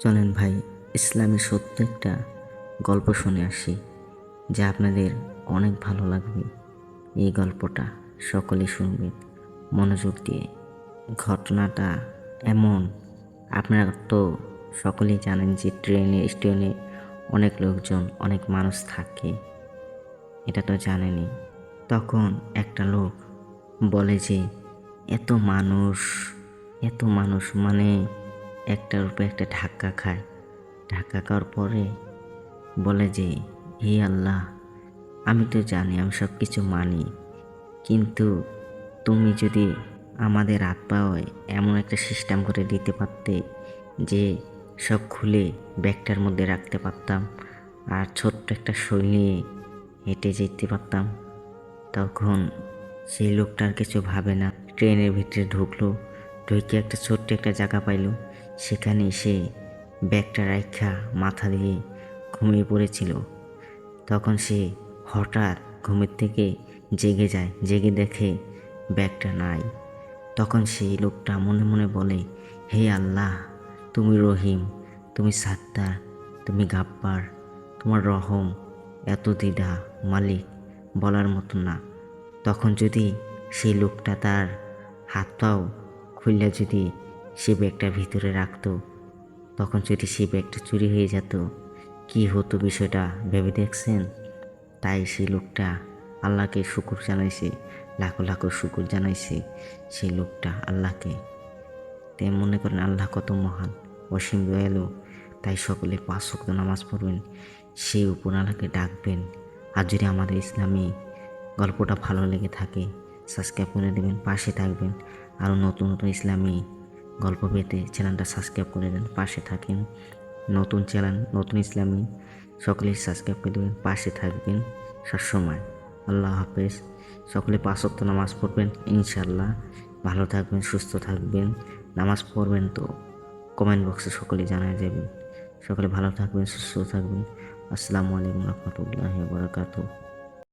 চলেন ভাই, ইসলামী সত্য একটা গল্প শুনে আসি, যা আপনাদের অনেক ভালো লাগবে। এই গল্পটা সকলেই শুনবে। মনোযোগ দিয়ে। ঘটনাটা এমন, আপনারা তো সকলেই জানেন যে ট্রেনে স্টেশনে অনেক লোকজন, অনেক মানুষ থাকে। এটা তো জানেনই। তখন একটা লোক বলে যে, এত মানুষ এত মানুষ মানে একটার উপরে একটা ধাক্কা খায়। ধাক্কা খাওয়ার পরে বলে যে, হে আল্লাহ, আমি তো জানি, আমি সব কিছু মানি। কিন্তু তুমি যদি আমাদের পাওয়ায় এমন একটা সিস্টেম করে দিতে পারতে যে, সব খুলে ব্যাগটার মধ্যে রাখতে পারতাম আর ছোট্ট একটা শৈল নিয়ে হেঁটে যেতে পারতাম, তখন সেই লোকটা আর কিছু ভাবে না। ট্রেনের ভিতরে ঢুকলো, ঢুকে একটা ছোট্ট একটা জায়গা পাইলো। সেখানে সে ব্যাগটা রাখা মাথা দিয়ে ঘুমিয়ে পড়েছিল। তখন সে হঠাৎ ঘুমের থেকে জেগে যায়, জেগে দেখে ব্যাগটা নাই। তখন সেই লোকটা মনে মনে বলে, হে আল্লাহ, তুমি রহিম, তুমি সাত্তার, তুমি গাব্বার, তোমার রহম এত দ্বিধা, মালিক বলার মতো না। তখন যদি সেই লোকটা তার হাত পাও খুললে যদি সে ব্যাগটার ভিতরে রাখতো। তখন যদি সেই ব্যাগটা চুরি হয়ে যেত, কি হতো বিষয়টা ভেবে দেখছেন? তাই সেই লোকটা আল্লাহকে শুকুর জানাইছে, লাখো লাখো শুকুর জানাইছে সেই লোকটা আল্লাহকে। তাই মনে করেন আল্লাহ কত মহান, অসীম দয়ালু, তাই সকলে পাঁচ শক্ত নামাজ পড়বেন, সেই উপর আল্লাহকে ডাকবেন। আর যদি আমাদের ইসলামী গল্পটা ভালো লেগে থাকে সাবস্ক্রাইব করে দেবেন, পাশে থাকবেন। আরও নতুন নতুন ইসলামী গল্প পেতে চ্যানেলটা সাবস্ক্রাইব করে দেন, পাশে থাকেন। নতুন চ্যানেল, নতুন ইসলামী সকলেই সাবস্ক্রাইব করে দেবেন, পাশে থাকবেন সবসময়। আল্লাহ হাফেজ। সকলে পাঁচ ওয়াক্ত নামাজ পড়বেন ইনশাল্লাহ ভালো থাকবেন, সুস্থ থাকবেন। নামাজ পড়বেন তো কমেন্ট বক্সে সকলে জানায় যাবেন। সকলে ভালো থাকবেন, সুস্থ থাকবেন। আসসালামু আলাইকুম রহমতুল্লাহ বরকাতুহ।